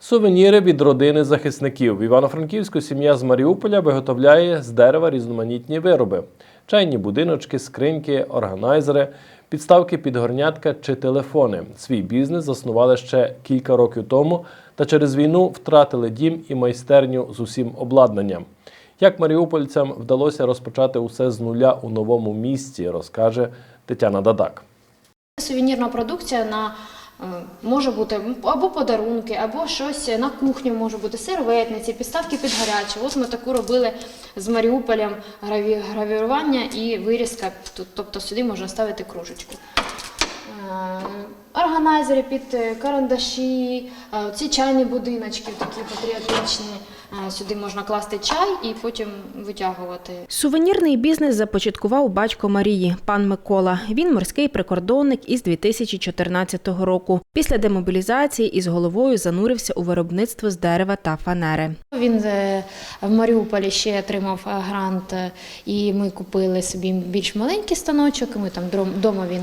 Сувеніри від родини захисників. В Івано-Франківську сім'я з Маріуполя виготовляє з дерева різноманітні вироби: чайні будиночки, скриньки, органайзери, підставки під горнятка чи телефони. Свій бізнес заснували ще кілька років тому та через війну втратили дім і майстерню з усім обладнанням. Як маріупольцям вдалося розпочати усе з нуля у новому місті, розкаже Тетяна Дадак. Сувенірна продукція на може бути або подарунки, або щось на кухню може бути серветниці, підставки під гаряче. От ми таку робили з Маріуполем граві- гравірування і вирізка. Тобто сюди можна ставити кружечку. Е, Органайзери під е, карандаші, е, ці чайні будиночки такі патріотичні. Е, Сюди можна класти чай і потім витягувати. Сувенірний бізнес започаткував батько Марії, пан Микола. Він морський прикордонник із 2014 року. Після демобілізації із головою занурився у виробництво з дерева та фанери. Він е, в Маріуполі ще отримав е, грант, і ми купили собі більш маленький станочок. Ми там вдома він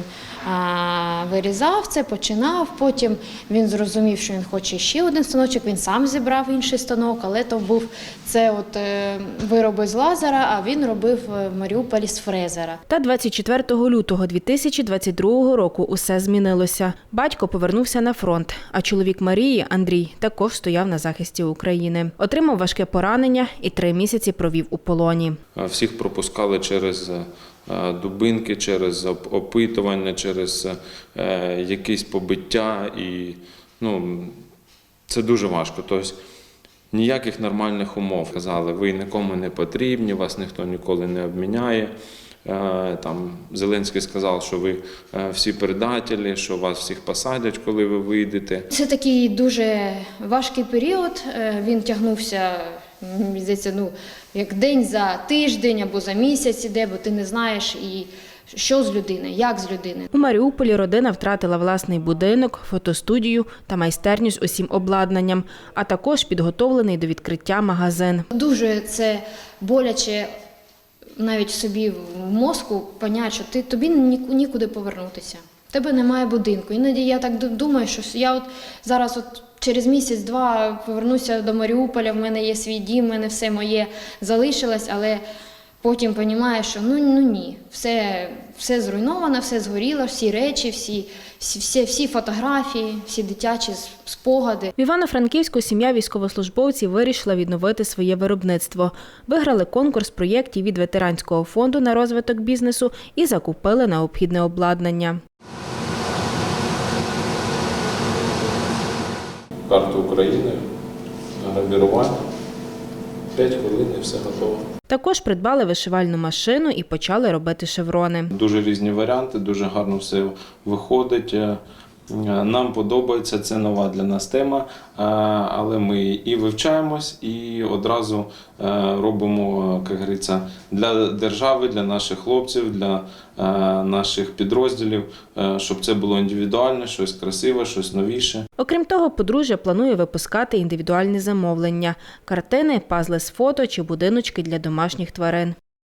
вирізав це, починав. Потім він зрозумів, що він хоче ще один станочок. Він сам зібрав інший станок, але то був це от е, вироби з лазера, а він робив е, в Маріуполі з фрезера. Та 24 лютого 2022 року усе змінилося. Батько повернувся на фронт, а чоловік Марії Андрій також стояв на захисті України. Отримав важке поранення і три місяці провів у полоні. Всіх пропускали через е, дубинки, через опитування, через якісь побиття. І ну, це дуже важко. Тобто ніяких нормальних умов. Казали, ви нікому не потрібні, вас ніхто ніколи не обміняє. Е, Там Зеленський сказав, що ви е, всі предателі, що вас всіх посадять, коли ви вийдете. Це такий дуже важкий період. Е, Він тягнувся, здається, ну, як день за тиждень або за місяць іде, бо ти не знаєш і що з людини, як з людини. У Маріуполі родина втратила власний будинок, фотостудію та майстерню з усім обладнанням, а також підготовлений до відкриття магазин. Дуже це боляче навіть собі в мозку поняти, що ти тобі ні- нікуди повернутися. Тебе немає будинку. Іноді я так ду- думаю, що я от зараз от через місяць-два повернуся до Маріуполя, в мене є свій дім, в мене все моє залишилось, але потім розумію, що ну, ну ні, все, все зруйновано, все згоріло, всі речі, всі, всі, всі, всі фотографії, всі дитячі спогади. В Івано-Франківську сім'я військовослужбовців вирішила відновити своє виробництво. Виграли конкурс проєктів від ветеранського фонду на розвиток бізнесу і закупили необхідне обладнання. Карту України, гравірування. 5 хвилин і все готово. Також придбали вишивальну машину і почали робити шеврони. Дуже різні варіанти, дуже гарно все виходить. Е, Нам подобається, це нова для нас тема, е, але ми і вивчаємось, і одразу е, робимо, як говориться, для держави, для наших хлопців, для наших підрозділів, щоб це було індивідуально, щось красиве, щось новіше. Окрім того, подружжя планує випускати індивідуальні замовлення: картини, пазли з фото чи будиночки для домашніх тварин.